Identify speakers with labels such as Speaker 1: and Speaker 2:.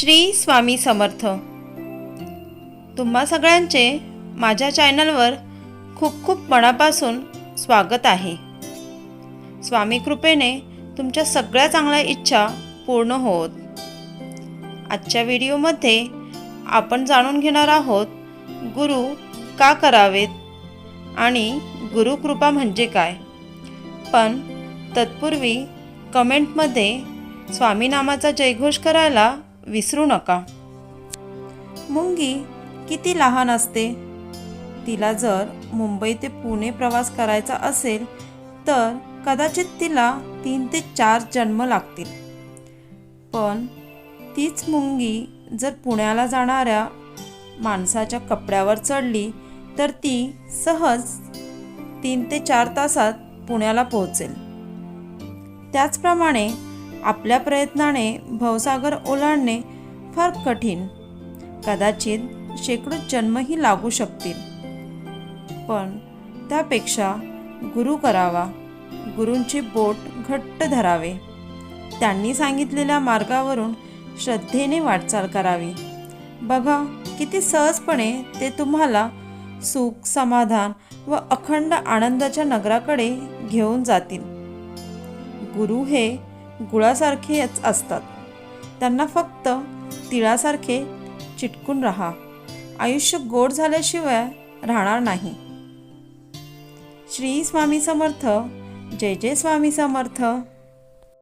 Speaker 1: श्री स्वामी समर्थ. तुम्हा सगळ्यांचे माझ्या चॅनलवर खूप खूप मनापासून स्वागत आहे. स्वामी कृपेने तुमच्या सगळ्या चांगल्या इच्छा पूर्ण होत. आजच्या व्हिडिओमध्ये आपण जाणून घेणार आहोत गुरु का करावेत आणि गुरुकृपा म्हणजे काय? पण तत्पूर्वी कमेंटमध्ये स्वामी नामाचा जयघोष करायला विसरू नका. मुंगी किती लहान असते? तिला जर मुंबई ते पुणे प्रवास करायचा असेल तर कदाचित तिला तीन ते चार जन्म लागतील. पण तीच मुंगी जर पुण्याला जाणाऱ्या माणसाच्या कपड्यावर चढली तर ती सहज तीन ते चार तासात पुण्याला पोहोचेल. त्याचप्रमाणे आपल्या प्रयत्नाने भवसागर ओलांडणे फार कठीण. कदाचित शेकडो जन्मही लागू शकतील. पण त्यापेक्षा गुरु करावा. गुरूंची बोट घट्ट धरावे. त्यांनी सांगितलेल्या मार्गावरून श्रद्धेने वाटचाल करावी. बघा किती सहजपणे ते तुम्हाला सुख समाधान व अखंड आनंदाच्या नगराकडे घेऊन जातील. गुरु हे गुळासारखेच असतात. त्यांना फक्त तिळासारखे चिटकून राहा. आयुष्य गोड झाल्याशिवाय राहणार नाही. श्री स्वामी समर्थ. जय जय स्वामी समर्थ.